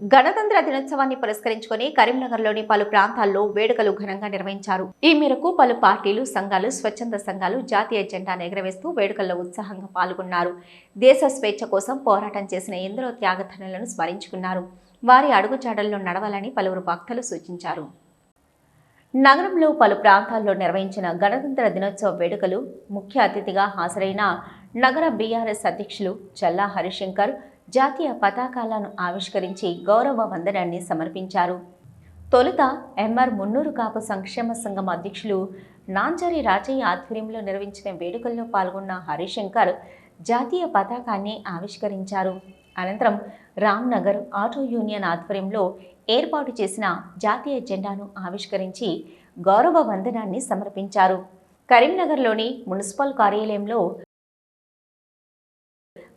గణతంత్ర దినోత్సవాన్ని పురస్కరించుకొని కరీంనగర్లోని పలు ప్రాంతాల్లో వేడుకలు ఘనంగా నిర్వహించారు. ఈ మేరకు పలు పార్టీలు సంఘాలు స్వచ్ఛంద సంఘాలు జాతీయ జెండాను ఎగరవేస్తూ వేడుకల్లో ఉత్సాహంగా పాల్గొన్నారు. దేశ స్వేచ్ఛ కోసం పోరాటం చేసిన ఎందరో త్యాగధనులను స్మరించుకున్నారు. వారి అడుగుజాడల్లో నడవాలని పలువురు వక్తలు సూచించారు. నగరంలో పలు ప్రాంతాల్లో నిర్వహించిన గణతంత్ర దినోత్సవ వేడుకలు ముఖ్య అతిథిగా హాజరైన నగర బీఆర్ఎస్ అధ్యక్షులు చల్లా హరిశంకర్ జాతీయ పతాకాలను ఆవిష్కరించి గౌరవ వందనాన్ని సమర్పించారు. తొలుత ఎంఆర్ మున్నూరు కాపు సంక్షేమ సంఘం అధ్యక్షులు నాంజరి రాజయ్య ఆధ్వర్యంలో నిర్వహించిన వేడుకల్లో పాల్గొన్న హరిశంకర్ జాతీయ పతాకాన్ని ఆవిష్కరించారు. అనంతరం రామ్నగర్ ఆటో యూనియన్ ఆధ్వర్యంలో ఏర్పాటు చేసిన జాతీయ జెండాను ఆవిష్కరించి గౌరవ వందనాన్ని సమర్పించారు. కరీంనగర్లోని మున్సిపల్ కార్యాలయంలో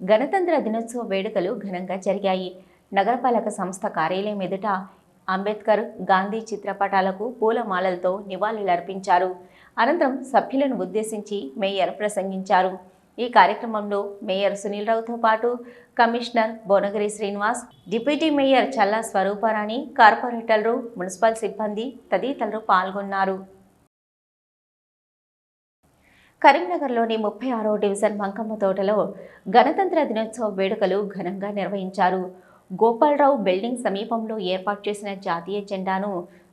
గణతంత్ర దినోత్సవ వేడుకలు ఘనంగా జరిగాయి. నగరపాలక సంస్థ కార్యాలయం ఎదుట అంబేద్కర్ గాంధీ చిత్రపటాలకు పూలమాలలతో నివాళులర్పించారు. అనంతరం సభ్యులను ఉద్దేశించి మేయర్ ప్రసంగించారు. ఈ కార్యక్రమంలో మేయర్ సునీల్ రావుతో పాటు commissioner Bhuvanagiri Srinivas deputy mayor Challa Swarooparani కార్పొరేటర్లు మున్సిపల్ సిబ్బంది తదితరులు పాల్గొన్నారు. కరీంనగర్లోని ముప్పై ఆరో డివిజన్ మంకమ్మ తోటలో గణతంత్ర దినోత్సవ వేడుకలు ఘనంగా నిర్వహించారు. గోపాలరావు బిల్డింగ్ సమీపంలో ఏర్పాటు చేసిన జాతీయ జెండాను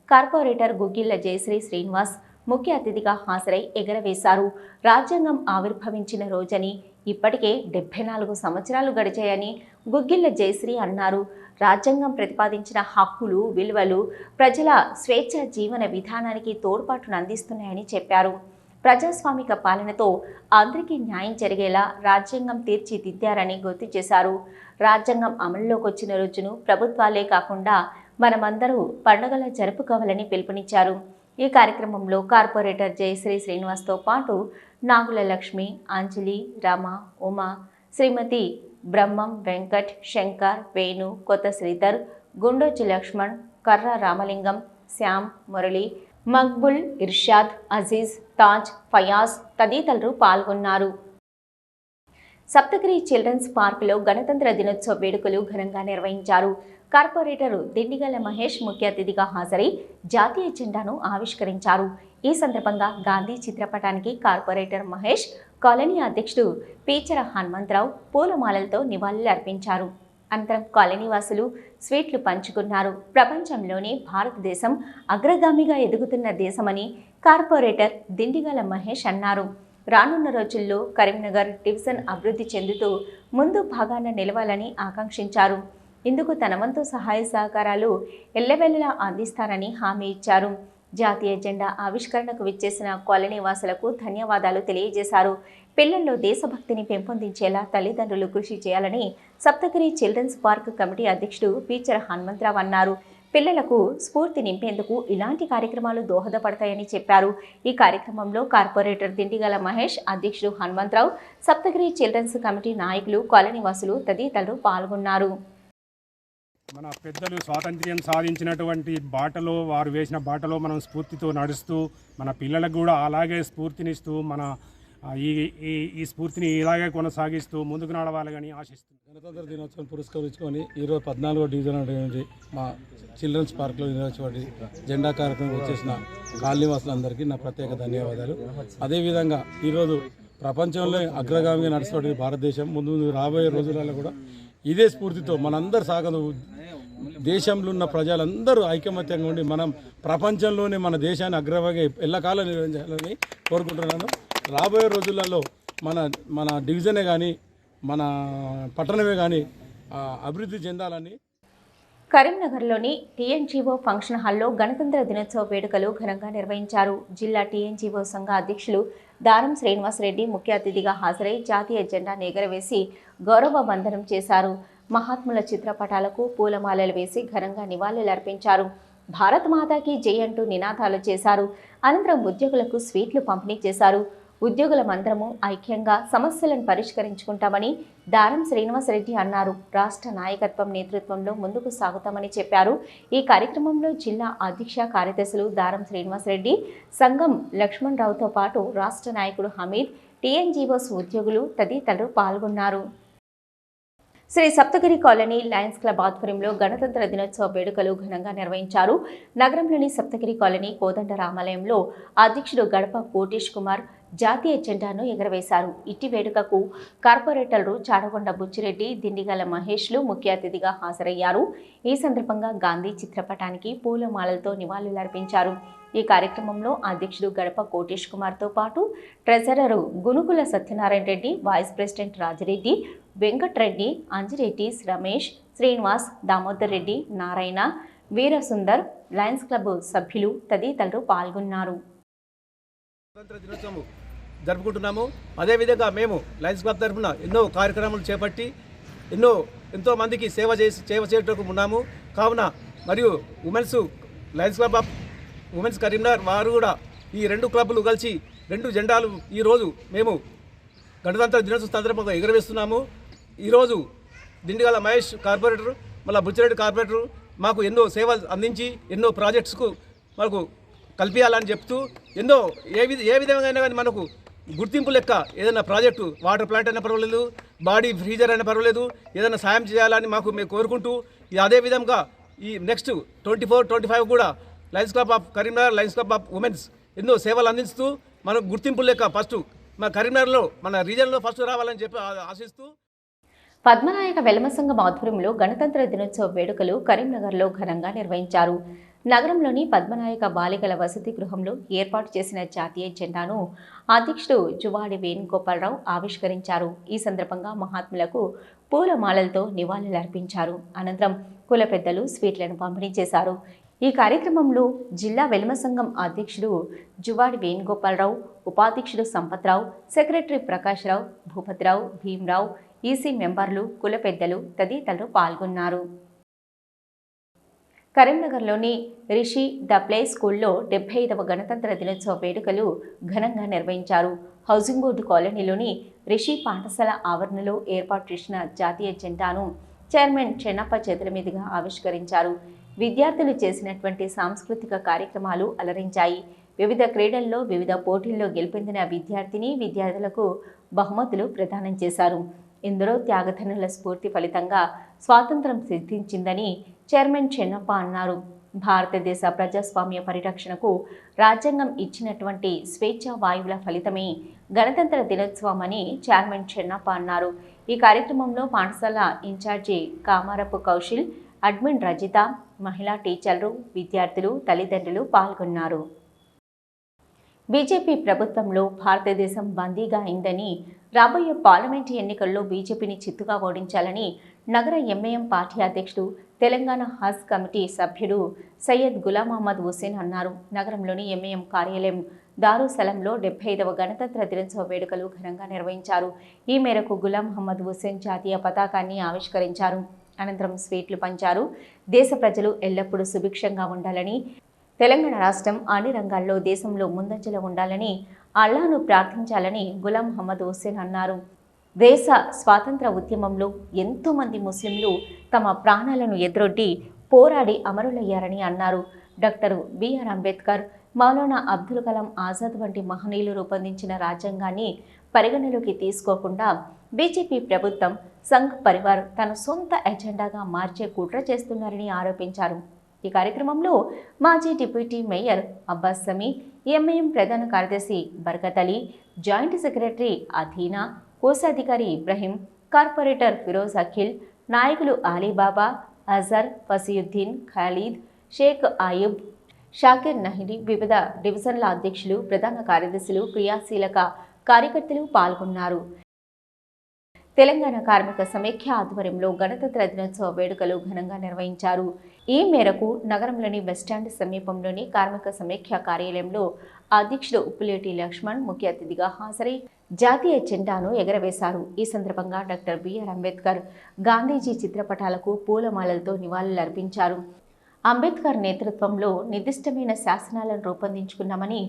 కార్పొరేటర్ గుగ్గిళ్ళ జయశ్రీ శ్రీనివాస్ ముఖ్య అతిథిగా హాజరై ఎగరవేశారు. రాజ్యాంగం ఆవిర్భవించిన రోజని ఇప్పటికే డెబ్బై నాలుగు సంవత్సరాలు గడిచాయని గుగ్గిళ్ళ జయశ్రీ అన్నారు. రాజ్యాంగం ప్రతిపాదించిన హక్కులు విలువలు ప్రజల స్వేచ్ఛ జీవన విధానానికి తోడ్పాటును అందిస్తున్నాయని చెప్పారు. ప్రజాస్వామిక పాలనతో అందరికీ న్యాయం జరిగేలా రాజ్యాంగం తీర్చిదిద్దారని గుర్తు చేశారు. రాజ్యాంగం అమలులోకి వచ్చిన రోజును ప్రభుత్వాలే కాకుండా మనమందరూ పండుగల జరుపుకోవాలని పిలుపునిచ్చారు. ఈ కార్యక్రమంలో కార్పొరేటర్ జయశ్రీ శ్రీనివాస్తో పాటు నాగుల లక్ష్మి అంజలి రమ ఉమ శ్రీమతి బ్రహ్మం వెంకట్ శంకర్ వేణు కొత్త శ్రీధర్ గుండోచి లక్ష్మణ్ కర్ర రామలింగం శ్యామ్ మురళి మక్బుల్ ఇర్షాద్ అజీజ్ తాజ్ ఫయాజ్ తదితరులు పాల్గొన్నారు. సప్తగిరి చిల్డ్రన్స్ పార్కులో గణతంత్ర దినోత్సవ వేడుకలు ఘనంగా నిర్వహించారు. కార్పొరేటర్ దిండిగల మహేష్ ముఖ్య అతిథిగా హాజరై జాతీయ జెండాను ఆవిష్కరించారు. ఈ సందర్భంగా గాంధీ చిత్రపటానికి కార్పొరేటర్ మహేష్ కాలనీ అధ్యక్షుడు పీచర హనుమంతరావు పూలమాలలతో నివాళులు అర్పించారు అనంతరం కాలనీ వాసులు స్వీట్లు పంచుకున్నారు. ప్రపంచంలోనే భారతదేశం అగ్రగామిగా ఎదుగుతున్న దేశమని కార్పొరేటర్ దిండిగల మహేష్ అన్నారు. రానున్న రోజుల్లో కరీంనగర్ డివిజన్ అభివృద్ధి చెందుతూ ముందు భాగాన నిలవాలని ఆకాంక్షించారు. ఇందుకు తన వంతు సహాయ సహకారాలు ఎల్లవెల్లలా అందిస్తారని హామీ ఇచ్చారు. జాతీయ జెండా ఆవిష్కరణకు విచ్చేసిన కాలనీ వాసులకు ధన్యవాదాలు తెలియజేశారు. పిల్లల్లో దేశభక్తిని పెంపొందించేలా తల్లిదండ్రులు కృషి చేయాలని సప్తగిరి చిల్డ్రన్స్ పార్క్ కమిటీ అధ్యక్షుడు పీచర్ హనుమంతరావు అన్నారు. పిల్లలకు స్ఫూర్తి నింపేందుకు ఇలాంటి కార్యక్రమాలు దోహదపడతాయని చెప్పారు. ఈ కార్యక్రమంలో కార్పొరేటర్ దిండిగల మహేష్ అధ్యక్షుడు హనుమంతరావు సప్తగిరి చిల్డ్రన్స్ కమిటీ నాయకులు కాలనీవాసులు తదితరులు పాల్గొన్నారు. మన పెద్దలు స్వాతంత్ర్యం సాధించినటువంటి బాటలో వారు వేసిన బాటలో మనం స్ఫూర్తితో నడుస్తూ మన పిల్లలకు కూడా అలాగే స్ఫూర్తినిస్తూ మన ఈ ఈ ఈ స్ఫూర్తిని ఇలాగే కొనసాగిస్తూ ముందుకు నడవాలని ఆశిస్తుంది గణతంత్ర దినోత్సవం పురస్కరించుకొని ఈరోజు పద్నాలుగో డివిజన్ అనేటువంటి మా చిల్డ్రన్స్ పార్క్లో నిర్వహించబడి జెండా కార్యక్రమం వచ్చేసిన కాలనీవాసులందరికీ నా ప్రత్యేక ధన్యవాదాలు. అదేవిధంగా ఈరోజు ప్రపంచంలో అగ్రగామిగా నడుస్తున్న భారతదేశం ముందు ముందు రాబోయే రోజులలో కూడా ఇదే స్ఫూర్తితో మనందరు సాగదు. దేశంలో ఉన్న ప్రజలందరూ ఐకమత్యంగా ఉండి మనం ప్రపంచంలోనే మన దేశాన్ని అగ్రభాగా ఎల్లకాలం నిర్వహించాలని కోరుకుంటున్నాను. రాబోయే రోజులలో మన మన డివిజనే కానీ మన పట్టణమే కానీ అభివృద్ధి చెందాలని కరీంనగర్లోని టీఎన్జీఓ ఫంక్షన్ హాల్లో గణతంత్ర దినోత్సవ వేడుకలు ఘనంగా నిర్వహించారు. జిల్లా టీఎన్జీఓ సంఘ అధ్యక్షులు దారం శ్రీనివాసరెడ్డి ముఖ్య అతిథిగా హాజరై జాతీయ జెండాను ఎగరవేసి గౌరవ వందనం చేశారు. మహాత్ముల చిత్రపటాలకు పూలమాలలు వేసి ఘనంగా నివాళులర్పించారు భారత్ మాతాకి జై అంటూ నినాదాలు చేశారు. అనంతరం ఉద్యోగులకు స్వీట్లు పంపిణీ చేశారు. ఉద్యోగులమందరము ఐక్యంగా సమస్యలను పరిష్కరించుకుంటామని దారం శ్రీనివాసరెడ్డి అన్నారు. రాష్ట్ర నాయకత్వం నేతృత్వంలో ముందుకు సాగుతామని చెప్పారు. ఈ కార్యక్రమంలో జిల్లా అధ్యక్ష కార్యదర్శులు దారం శ్రీనివాసరెడ్డి సంఘం లక్ష్మణ్ రావుతో పాటు రాష్ట్ర నాయకుడు హమీద్ టీఎన్జీఓస్ ఉద్యోగులు తదితరులు పాల్గొన్నారు. Sri Saptagiri colony Lions club ఆధ్వర్యంలో గణతంత్ర దినోత్సవ వేడుకలు ఘనంగా నిర్వహించారు. నగరంలోని సప్తగిరి కాలనీ కోదండ రామాలయంలో అధ్యక్షుడు గడప కోటేష్ కుమార్ జాతీయ జెండాను ఎగరవేశారు. ఇట్టి వేడుకకు కార్పొరేటర్లు చాడగొండ బుచ్చిరెడ్డి దిండిగల మహేష్లు ముఖ్య అతిథిగా హాజరయ్యారు. ఈ సందర్భంగా గాంధీ చిత్రపటానికి పూలమాలలతో నివాళులర్పించారు. ఈ కార్యక్రమంలో అధ్యక్షుడు గడప కోటేష్ కుమార్తో పాటు treasurer Gunukula Satyanarayana Reddy vice president Rajireddy Venkatreddy Anjireddy Ramesh Srinivas Damodar Reddy Narayana Veerasundar Lions club సభ్యులు తదితరులు పాల్గొన్నారు. స్వాతంత్ర దినోత్సవం జరుపుకుంటున్నాము. అదేవిధంగా మేము లయన్స్ క్లబ్ తరఫున ఎన్నో కార్యక్రమాలు చేపట్టి ఎన్నో ఎంతో మందికి సేవ చేసి సేవ చేయటకు ఉన్నాము. కావున మరియు women's Lions club of women's Karimnagar వారు కూడా ఈ రెండు క్లబ్లు కలిసి రెండు జెండాలు ఈరోజు మేము గణతంత్ర దినోత్సవ సందర్భంగా ఎగురవేస్తున్నాము. ఈరోజు దిండిగల మహేష్ కార్పొరేటర్ మళ్ళీ బుచ్చిరెడ్డి కార్పొరేటర్ మాకు ఎన్నో సేవలు అందించి ఎన్నో ప్రాజెక్ట్స్కు మాకు కల్పించాలని చెప్తూ ఎన్నో ఏ విధ ఏ విధంగా అయినా కానీ మనకు గుర్తింపు లెక్క ఏదైనా ప్రాజెక్టు వాటర్ ప్లాంట్ అయినా పర్వాలేదు బాడీ ఫ్రీజర్ అయినా పర్వాలేదు ఏదైనా సాయం చేయాలని మాకు మేము కోరుకుంటూ అదే విధంగా ఈ next twenty four twenty five కూడా Lions club of Karimnagar Lions club of women's ఎన్నో సేవలు అందిస్తూ మనకు గుర్తింపు లెక్క ఫస్ట్ మన కరీంనగర్లో మన రీజన్లో ఫస్ట్ రావాలని చెప్పి ఆశిస్తూ. పద్మనాయక వెలమసంగం ఆధ్వర్యంలో గణతంత్ర దినోత్సవ వేడుకలు కరీంనగర్లో ఘనంగా నిర్వహించారు. నగరంలోని పద్మనాయక బాలికల వసతి గృహంలో ఏర్పాటు చేసిన జాతీయ జెండాను అధ్యక్షుడు జువాడి వేణుగోపాలరావు ఆవిష్కరించారు. ఈ సందర్భంగా మహాత్ములకు పూలమాలలతో నివాళులర్పించారు. అనంతరం కుల పెద్దలు స్వీట్లను పంపిణీ చేశారు. ఈ కార్యక్రమంలో జిల్లా వెల్మ సంఘం అధ్యక్షుడు జువాడి వేణుగోపాలరావు ఉపాధ్యక్షుడు సంపత్రావు సెక్రటరీ ప్రకాశ్రావు భూపతిరావు భీమరావు ఈసీ మెంబర్లు కుల పెద్దలు తదితరులు పాల్గొన్నారు. కరీంనగర్లోని రిషి ద ప్లే స్కూల్లో డెబ్బై ఐదవ గణతంత్ర దినోత్సవ వేడుకలు ఘనంగా నిర్వహించారు. హౌసింగ్ బోర్డు కాలనీలోని రిషి పాఠశాల ఆవరణలో ఏర్పాటు చేసిన జాతీయ జెండాను చైర్మన్ చెన్నప్ప చేతుల మీదుగా ఆవిష్కరించారు. విద్యార్థులు చేసినటువంటి సాంస్కృతిక కార్యక్రమాలు అలరించాయి. వివిధ క్రీడల్లో వివిధ పోటీల్లో గెలుపొందిన విద్యార్థిని విద్యార్థులకు బహుమతులు ప్రదానం చేశారు. ఇందులో త్యాగధనుల స్ఫూర్తి ఫలితంగా స్వాతంత్రం సిద్ధించిందని చైర్మన్ చెన్నప్ప అన్నారు. భారతదేశ ప్రజాస్వామ్య పరిరక్షణకు రాజ్యాంగం ఇచ్చినటువంటి స్వేచ్ఛా వాయువుల ఫలితమే గణతంత్ర దినోత్సవం అని చైర్మన్ చెన్నప్ప అన్నారు. ఈ కార్యక్రమంలో పాఠశాల ఇన్ఛార్జి కామారపు కౌశిల్ అడ్మిన్ రజిత మహిళా టీచర్లు విద్యార్థులు తల్లిదండ్రులు పాల్గొన్నారు. బీజేపీ ప్రభుత్వంలో భారతదేశం బందీగా అయిందని రాబోయే పార్లమెంటు ఎన్నికల్లో బీజేపీని చిత్తుగా ఓడించాలని నగర ఎంఏఎం పార్టీ అధ్యక్షుడు తెలంగాణ హజ్ కమిటీ సభ్యుడు సయ్యద్ గులాం మహమ్మద్ హుస్సేన్ అన్నారు. నగరంలోని ఎంఏఎం కార్యాలయం దారుసలంలో డెబ్బై ఐదవ గణతంత్ర దినోత్సవ వేడుకలు ఘనంగా నిర్వహించారు. ఈ మేరకు గులాం మహమ్మద్ హుస్సేన్ జాతీయ పతాకాన్ని ఆవిష్కరించారు. అనంతరం స్వీట్లు పంచారు. దేశ ప్రజలు ఎల్లప్పుడూ సుభిక్షంగా ఉండాలని తెలంగాణ రాష్ట్రం అన్ని రంగాల్లో దేశంలో ముందంజలో ఉండాలని అల్లాను ప్రార్థించాలని గులాం మహమ్మద్ హుస్సేన్ అన్నారు. దేశ స్వాతంత్ర ఉద్యమంలో ఎంతోమంది ముస్లింలు తమ ప్రాణాలను ఎదురొడ్డి పోరాడి అమరులయ్యారని అన్నారు. డాక్టర్ బిఆర్ అంబేద్కర్ మౌలానా అబ్దుల్ కలాం ఆజాద్ వంటి మహనీయులు రూపొందించిన రాజ్యాంగాన్ని పరిగణలోకి తీసుకోకుండా బీజేపీ ప్రభుత్వం సంఘ్ పరివార్ తన సొంత ఎజెండాగా మార్చే కుట్ర చేస్తున్నారని ఆరోపించారు. ఈ కార్యక్రమంలో మాజీ deputy mayor Abbas Sami MIM ప్రధాన కార్యదర్శి బర్కత్ అలీ జాయింట్ సెక్రటరీ అధీనా కోశాధికారి ఇబ్రహీం కార్పొరేటర్ ఫిరోజ్ అఖిల్ నాయకులు అలీబాబా అజర్ ఫసీయుద్దీన్ ఖాలీద్ షేక్ ఆయుబ్ షాకిర్ నహిడి వివిధ డివిజన్ల అధ్యక్షులు ప్రధాన కార్యదర్శులు క్రియాశీలక కార్యకర్తలు పాల్గొన్నారు. తెలంగాణ కార్మిక సమైక్య ఆధ్వర్యంలో గణతంత్ర దినోత్సవ వేడుకలు ఘనంగా నిర్వహించారు. ఈ మేరకు నగరంలోని బస్టాండ్ సమీపంలోని కార్మిక సమైక్య కార్యాలయంలో అధ్యక్షుడు ఉప్పులేటి లక్ష్మణ్ ముఖ్య అతిథిగా హాజరై జాతీయ జెండాను ఎగరవేశారు. ఈ సందర్భంగా డాక్టర్ బిఆర్ అంబేద్కర్ గాంధీజీ చిత్రపటాలకు పూలమాలలతో నివాళులర్పించారు అంబేద్కర్ నేతృత్వంలో నిర్దిష్టమైన శాసనాలను రూపొందించుకున్నామని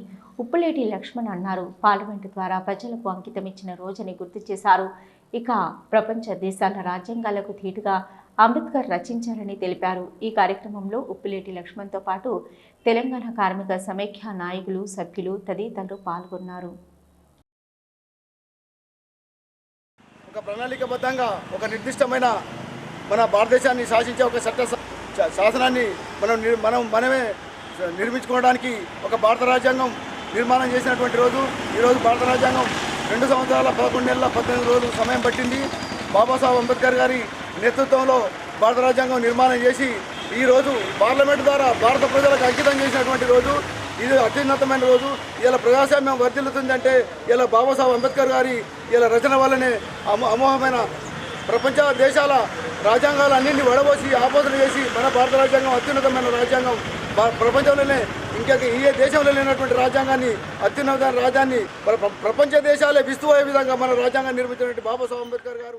ఉప్పులేటి లక్ష్మణ్ అన్నారు. పార్లమెంటు ద్వారా ప్రజలకు అంకితమిచ్చిన రోజని గుర్తు చేశారు. ఇక ప్రపంచ దేశాల రాజ్యాంగాలకు ధీటుగా అంబేద్కర్ రచించారని తెలిపారు. ఈ కార్యక్రమంలో ఉప్పులేటి లక్ష్మణ్తో పాటు తెలంగాణ కార్మిక సమైఖ్య నాయకులు సభ్యులు తదితరులు పాల్గొన్నారు. ఒక ప్రణాళికబద్ధంగా ఒక నిర్దిష్టమైన మన భారతదేశాన్ని శాసించే ఒక చట్ట శాసనాన్ని మనం నిర్- మనం మనమే నిర్మించుకోవడానికి ఒక భారత రాజ్యాంగం నిర్మాణం చేసినటువంటి రోజు. ఈరోజు భారత రాజ్యాంగం రెండు సంవత్సరాల పదకొండు నెలల పద్దెనిమిది రోజులు సమయం పట్టింది. బాబాసాహెబ్ అంబేద్కర్ గారి నేతృత్వంలో భారత రాజ్యాంగం నిర్మాణం చేసి ఈరోజు పార్లమెంట్ ద్వారా భారత ప్రజలకు అంకితం చేసినటువంటి రోజు. ఇది అత్యున్నతమైన రోజు. ఇలా ప్రజాస్వామ్యం వర్ధిల్లుతుందంటే ఇలా బాబాసాహెబ్ అంబేద్కర్ గారి ఇలా రచన వల్లనే అమో ప్రపంచ దేశాల రాజ్యాంగాలు అన్నింటినీ వడబోసి ఆపోదన చేసి మన భారత రాజ్యాంగం అత్యున్నతమైన రాజ్యాంగం. ప్రపంచంలోనే ఇంకా ఏ దేశంలో లేనటువంటి రాజ్యాంగాన్ని అత్యున్నత రాజ్యాన్ని ప్రపంచ దేశాలే విస్తుపోయే విధంగా మన రాజ్యాంగాన్ని నిర్మించినటువంటి బాబాసాహెబ్ అంబేద్కర్ గారు.